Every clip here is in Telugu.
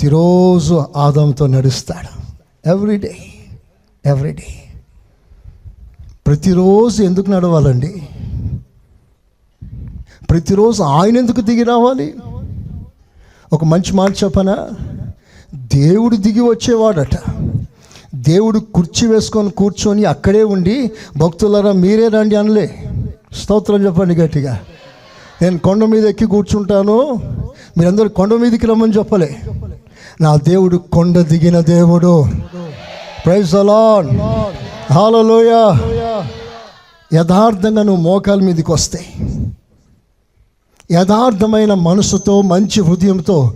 ప్రతిరోజు ఆదంతో నడుస్తాడు. ఎవ్రీడే ఎవ్రీడే ప్రతిరోజు ఎందుకు నడవాలండి? ప్రతిరోజు ఆయన ఎందుకు దిగి రావాలి? ఒక మంచి మాట చెప్పనా? దేవుడు దిగి వచ్చేవాడట. దేవుడు కుర్చీ వేసుకొని కూర్చొని అక్కడే ఉండి భక్తులరా మీరే రండి అనలే. స్తోత్రం చెప్పండి గట్టిగా. నేను కొండ మీద ఎక్కి కూర్చుంటాను. మీరందరూ కొండ మీదకి రమ్మని చెప్పలే. నా దేవుడు కొండ దిగిన దేవుడు. ప్రైజ్ అలాన్ హాలలోయ యథార్థంగా నువ్వు మోకాల మీదకి వస్తే. యథార్థమైన మనసుతో మంచి హృదయంతో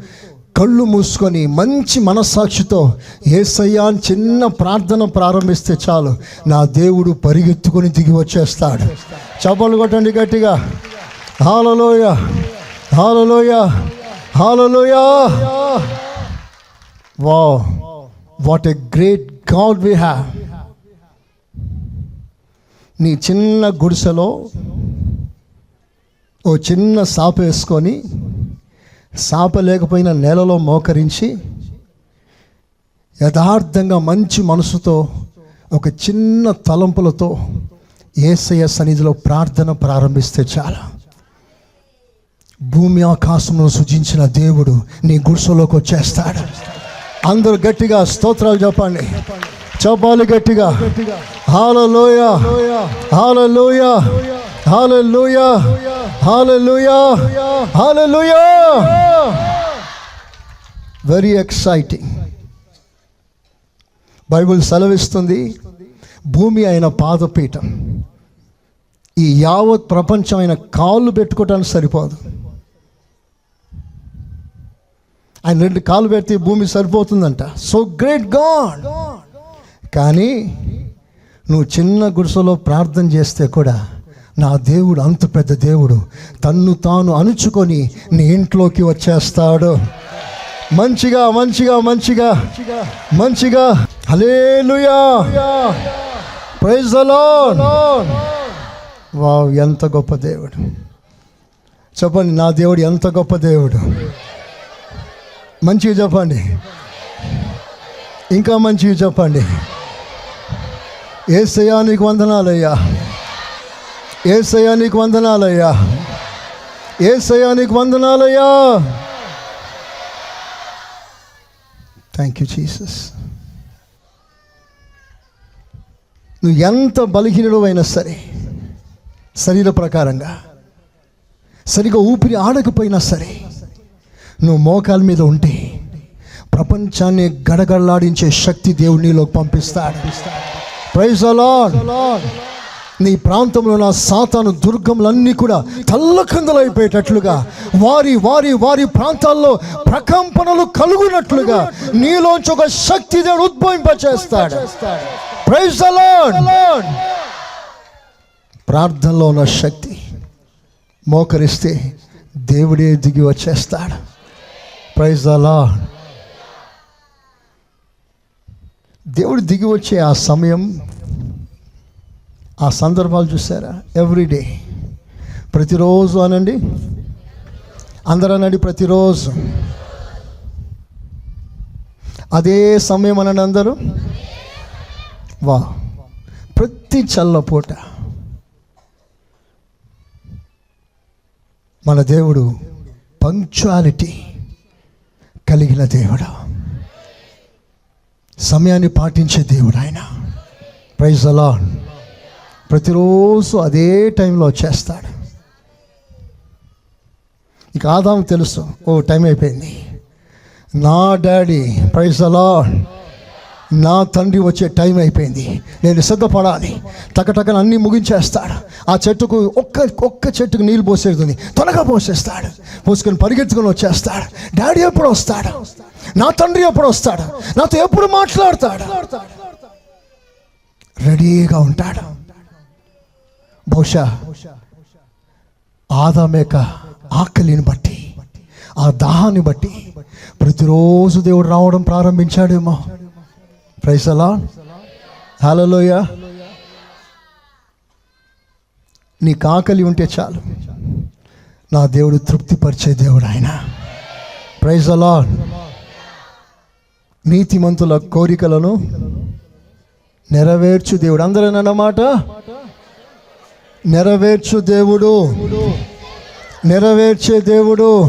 కళ్ళు మూసుకొని మంచి మనస్సాక్షితో ఏసయ్యా అని చిన్న ప్రార్థన ప్రారంభిస్తే చాలు. నా దేవుడు పరిగెత్తుకొని దిగి వచ్చేస్తాడు. చపలు కొట్టండి గట్టిగా. హాలలోయ హాలలోయ హాలలోయ వా what a great God we have నీ చిన్న గుడిసెలో ఓ చిన్న సాప వేసుకొని సాప లేకపోయినా నేలలో మోకరించి యథార్థంగా మంచి మనసుతో ఒక చిన్న తలంపులతో ఏసయ సన్నిధిలో ప్రార్థన ప్రారంభిస్తే చాలా. భూమి ఆకాశంలో సృజించిన దేవుడు నీ గుడిసెలోకి వచ్చేస్తాడు. అందరూ గట్టిగా స్తోత్రాలు చెప్పండి. చెప్పాలి గట్టిగా. హాలలోయ హాలలోయ హాలలోయ హాలలోయ హాలలోయ వెరీ ఎక్సైటింగ్ బైబిల్ సెలవిస్తుంది. భూమి అయిన పాదపీఠం. ఈ యావత్ ప్రపంచం అయిన కాళ్ళు పెట్టుకోవటానికి సరిపోదు. ఆయన రెండు కాలు పెడితే భూమి సరిపోతుందంట. సో గ్రేట్ గాడ్ కానీ నువ్వు చిన్న గుడిసెలో ప్రార్థన చేస్తే కూడా నా దేవుడు అంత పెద్ద దేవుడు. తన్ను తాను అణుచుకొని నీ ఇంట్లోకి వచ్చేస్తాడు. మంచిగా మంచిగా మంచిగా మంచిగా. హలేలుయా ప్రైజ్ వావ్ ఎంత గొప్ప దేవుడు. చెప్పండి నా దేవుడు ఎంత గొప్ప దేవుడు. మంచిగా చెప్పండి. ఇంకా మంచిగా చెప్పండి. ఏ సయానికి వందనాలయ్యా. ఏ సయానికి వందనాలయ్యా. ఏ సయానికి వందనాలయ్యా. థ్యాంక్ యూ జీసస్ నువ్వు ఎంత బలహీనుడు అయినా సరే శరీర ప్రకారంగా సరిగా ఊపిరి ఆడకపోయినా సరే నువ్వు మోకాల మీద ఉంటే ప్రపంచాన్ని గడగడలాడించే శక్తి దేవుడు నీలోకి పంపిస్తాడు. ప్రైజ్ అలాడ్ నీ ప్రాంతంలో నా సాతాను దుర్గములన్నీ కూడా తల్లకందలైపోయేటట్లుగా వారి వారి వారి ప్రాంతాల్లో ప్రకంపనలు కలుగునట్లుగా నీలోంచి ఒక శక్తి దేవుడు ఉద్భవింపచేస్తాడు. ప్రైజ్ అలాడ్ ప్రార్థనలో ఉన్న శక్తి మోకరిస్తే దేవుడే దిగి వచ్చేస్తాడు. ప్రైజ్ అలా దేవుడు దిగి వచ్చే ఆ సమయం ఆ సందర్భాలు చూసారా? ఎవ్రీడే ప్రతిరోజు అనండి. అందరూ అనండి ప్రతిరోజు. అదే సమయం అనండి అందరూ. వా. ప్రతి చల్లపూట మన దేవుడు పంక్చువాలిటీ కలిగిన దేవుడు. సమయాన్ని పాటించే దేవుడు ఆయన. ప్రైజ్ అలా ప్రతిరోజు అదే టైంలో వచ్చేస్తాడు ఇక ఆదాం తెలుసు ఓ టైం అయిపోయింది. నా డాడీ ప్రైజ్ అలా నా తండ్రి వచ్చే టైం అయిపోయింది. నేను సిద్ధపడాలి టకటకన అన్నీ ముగించేస్తాడు. ఆ చెట్టుకు ఒక్క ఒక్క చెట్టుకు నీళ్ళు పోసేస్తుంది త్వరగా పోసేస్తాడు. పోసుకొని పరిగెత్తుకొని వచ్చేస్తాడు. డాడీ ఎప్పుడు వస్తాడు? నా తండ్రి ఎప్పుడు వస్తాడు? నాతో ఎప్పుడు మాట్లాడతాడు? రెడీగా ఉంటాడు. బహుశా ఆదామేక ఆకలిని బట్టి ఆ దాహాన్ని బట్టి ప్రతిరోజు దేవుడు రావడం ప్రారంభించాడేమో. ప్రైసలా హలోయ నీ కాకలి ఉంటే చాలు. నా దేవుడు తృప్తిపరిచే దేవుడు ఆయన. ప్రైజ్ అలా నీతిమంతుల కోరికలను నెరవేర్చు దేవుడు. అందరూ అన్నమాట నెరవేర్చు దేవుడు. నెరవేర్చే దేవుడు.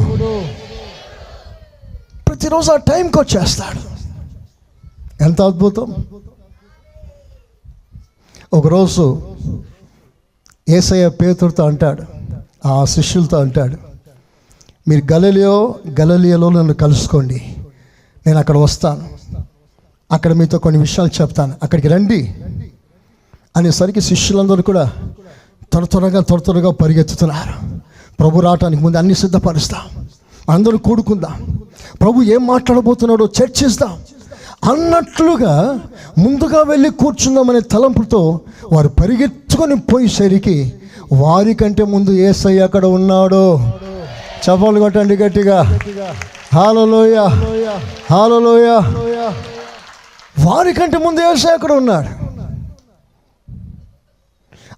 ప్రతిరోజు ఆ టైంకి వచ్చేస్తాడు. ఎంత అద్భుతం? ఒకరోజు ఏసయ్య పేతుడితో అంటాడు ఆ శిష్యులతో అంటాడు మీరు గలలియో గలలియలో నన్ను కలుసుకోండి. నేను అక్కడ వస్తాను. అక్కడ మీతో కొన్ని విషయాలు చెప్తాను. అక్కడికి రండి. అనేసరికి శిష్యులందరూ కూడా త్వర త్వరగా త్వర త్వరగా పరిగెత్తుతున్నారు. ప్రభు రావటానికి ముందు అన్ని సిద్ధపరుస్తాం. అందరూ కూడుకుందాం. ప్రభు ఏం మాట్లాడబోతున్నాడో చర్చిస్తాం అన్నట్లుగా ముందుగా వెళ్ళి కూర్చుందామనే తలంపుతో వారు పరిగెత్తుకొని పోయేసరికి వారికంటే ముందు ఏసయ్య అక్కడ ఉన్నాడో. చపాలు కొట్టండి గట్టిగా. హాలలోయ. హాలలోయ. వారికంటే ముందు ఏసయ్య అక్కడ ఉన్నాడు.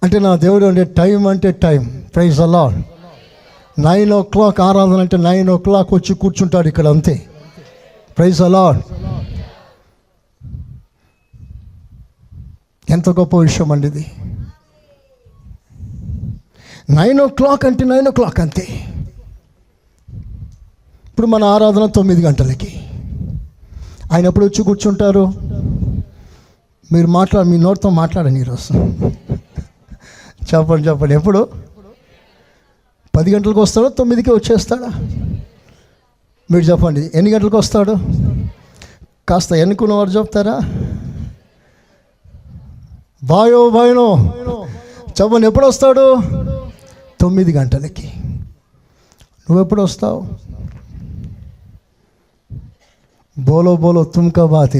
అంటే నా దేవుడు అంటే టైం అంటే టైం. ప్రైజ్ అలా నైన్ ఓ క్లాక్ ఆరాధన అంటే నైన్ ఓ క్లాక్ వచ్చి కూర్చుంటాడు ఇక్కడ అంతే. ప్రైజ్ అలా ఎంత గొప్ప విషయం అండి ఇది? నైన్ ఓ క్లాక్ అంటే నైన్ ఓ క్లాక్ అంతే. ఇప్పుడు మన ఆరాధన తొమ్మిది గంటలకి. ఆయన ఎప్పుడు వచ్చి కూర్చుంటారు? మీరు మాట్లాడ మీ నోటితో మాట్లాడండి ఈరోజు. చెప్పండి చెప్పండి. ఎప్పుడు? పది గంటలకు వస్తాడో? తొమ్మిదికి వచ్చేస్తాడా? మీరు చెప్పండి. ఎన్ని గంటలకు వస్తాడు? కాస్త ఎన్నుకున్నవారు చెప్తారా? బాయో బాయనో చెప్పండి ఎప్పుడు వస్తాడు తొమ్మిది గంటలకి. నువ్వు ఎప్పుడు వస్తావు బోలో బోలో తుమ్కా బాత్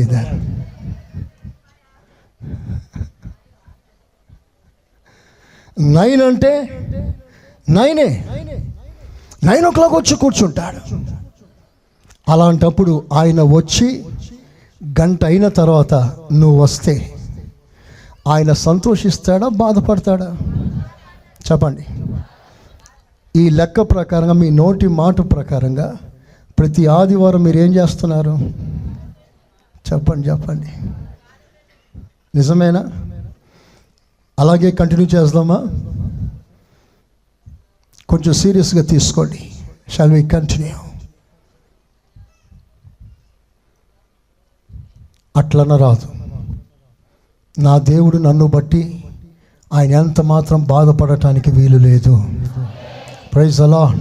నైన్ అంటే నైనే. నైన్ ఓ క్లాక్ వచ్చి కూర్చుంటాడు. అలాంటప్పుడు ఆయన వచ్చి గంట అయిన తర్వాత నువ్వు వస్తే ఆయన సంతోషిస్తాడా బాధపడతాడా? చెప్పండి. ఈ లెక్క ప్రకారంగా మీ నోటి మాట ప్రకారంగా ప్రతి ఆదివారం మీరు ఏం చేస్తున్నారు? చెప్పండి చెప్పండి. నిజమేనా? అలాగే కంటిన్యూ చేద్దామా? కొంచెం సీరియస్గా తీసుకోండి. షాల్ వి కంటిన్యూ అట్లన రాదు. నా దేవుడు నన్ను బట్టి ఆయన ఎంత మాత్రం బాధపడటానికి వీలు లేదు. ప్రైజ్ అలా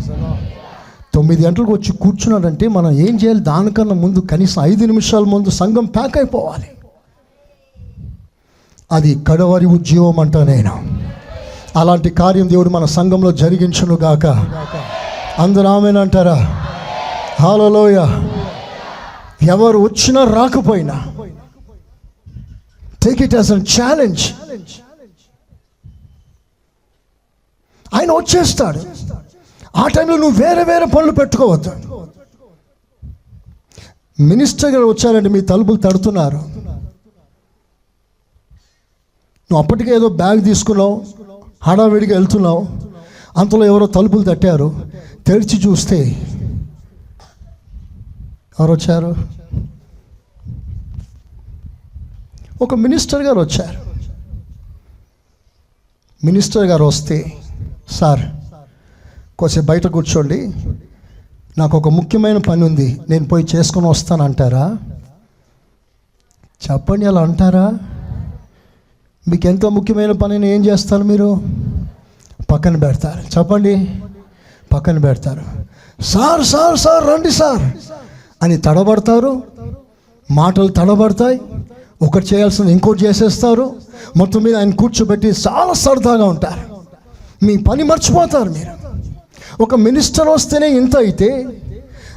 తొమ్మిది గంటలకు వచ్చి కూర్చున్నాడంటే మనం ఏం చేయాలి? దానికన్నా ముందు కనీసం ఐదు నిమిషాల ముందు సంఘం ప్యాక్ అయిపోవాలి. అది కడవరి ఉద్యోగం అంట నేను. అలాంటి కార్యం దేవుడు మన సంఘంలో జరిగించును గాక. అందరూ ఆమెనంటారా హాలలోయ ఎవరు వచ్చినా రాకపోయినా take it as an challenge ఆయన వచ్చేస్తాడు ఆ టైంలో నువ్వు వేరే వేరే పనులు పెట్టుకోవద్దు. మినిస్టర్ గారు వచ్చారంటే మీ తలుపులు తడుతున్నారు. నువ్వు అప్పటికే ఏదో బ్యాగ్ తీసుకున్నావు హడావిడిగా వెళ్తున్నావు అంతలో ఎవరో తలుపులు తట్టారు. తెరిచి చూస్తే ఎవరు వచ్చారు ఒక మినిస్టర్ గారు వచ్చారు. మినిస్టర్ గారు వస్తే సార్ కొంచెం బయట కూర్చోండి. నాకు ఒక ముఖ్యమైన పని ఉంది. నేను పోయి చేసుకొని వస్తానంటారా చెప్పండి అలా అంటారా? మీకు ఎంతో ముఖ్యమైన పనిని ఏం చేస్తారు మీరు? పక్కన పెడతారు. చెప్పండి. పక్కన పెడతారు. సార్ సార్ సార్ రండి సార్ అని తడబడతారు. మాటలు తడబడతాయి. ఒకటి చేయాల్సింది ఇంకోటి చేసేస్తారు. మొత్తం మీద ఆయన కూర్చోబెట్టి చాలా సరదాగా ఉంటారు. మీ పని మర్చిపోతారు మీరు. ఒక మినిస్టర్ వస్తేనే ఇంత అయితే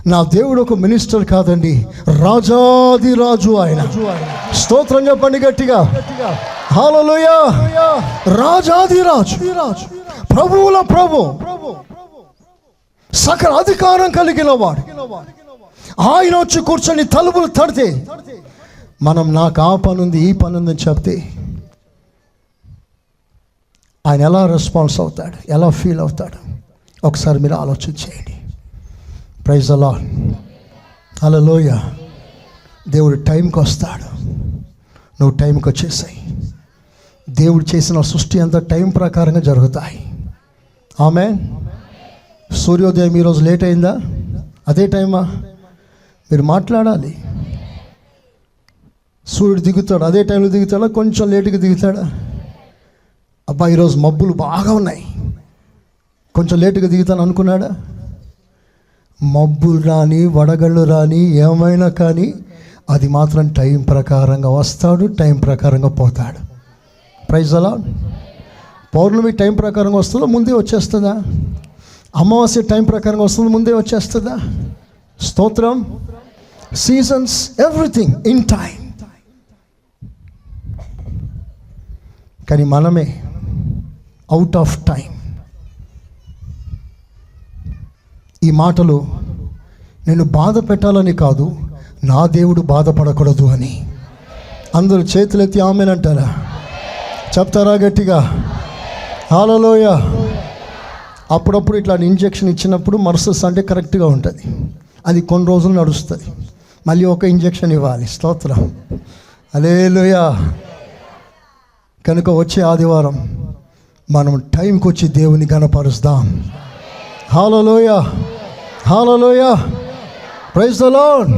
నా దేవుడు ఒక మినిస్టర్ కాదండి రాజాది రాజు ఆయన. స్తోత్రం చెప్పండి గట్టిగా. హాలలోయ రాజాది రాజు ప్రభువుల ప్రభు. సకల అధికారం కలిగిన వాడు. ఆయన వచ్చి కూర్చొని తలుపులు తడితే మనం నాకు ఆ పని ఉంది ఈ పని ఉందని చెప్తే ఆయన ఎలా రెస్పాన్స్ అవుతాడు ఎలా ఫీల్ అవుతాడు? ఒకసారి మీరు ఆలోచన చేయండి. ప్రైజ్ అలా అలా లోయ దేవుడు టైంకి వస్తాడు. నువ్వు టైంకి వచ్చేసాయి. దేవుడు చేసిన సృష్టి అంతా టైం ప్రకారంగా జరుగుతాయి. ఆమె సూర్యోదయం ఈరోజు లేట్ అయిందా? అదే టైమా? మీరు మాట్లాడాలి. సూర్యుడు దిగుతాడు అదే టైంలో దిగుతాడా కొంచెం లేటుగా దిగుతాడా? అబ్బా ఈరోజు మబ్బులు బాగా ఉన్నాయి. కొంచెం లేటుగా దిగుతాను అనుకున్నాడా? మబ్బులు రాని వడగళ్ళు రాని ఏమైనా కానీ అది మాత్రం టైం ప్రకారంగా వస్తాడు టైం ప్రకారంగా పోతాడు. ప్రైజ్ అలా పౌర్ణమి టైం ప్రకారంగా వస్తుందో? ముందే వచ్చేస్తుందా? అమావాస్య టైం ప్రకారంగా వస్తుందో? ముందే వచ్చేస్తుందా? స్తోత్రం. Seasons everything in time. కానీ మనమే అవుట్ ఆఫ్ టైం ఈ మాటలు నేను బాధ పెట్టాలని కాదు నా దేవుడు బాధపడకూడదు అని. అందరూ చేతులెత్తి ఆమెనంటారా చెప్తారా గట్టిగా? హాలలోయ అప్పుడప్పుడు ఇట్లా ఇంజెక్షన్ ఇచ్చినప్పుడు మరుసటి సండే కరెక్ట్గా ఉంటుంది. అది కొన్ని రోజులు నడుస్తుంది. మళ్ళీ ఒక ఇంజెక్షన్ ఇవ్వాలి. స్తోత్రం. అలేలుయా కనుక వచ్చే ఆదివారం మనం టైంకి వచ్చి దేవుని కనపరుస్తాం హాలలోయ హాలలోయ ప్రైజ్ ద లార్డ్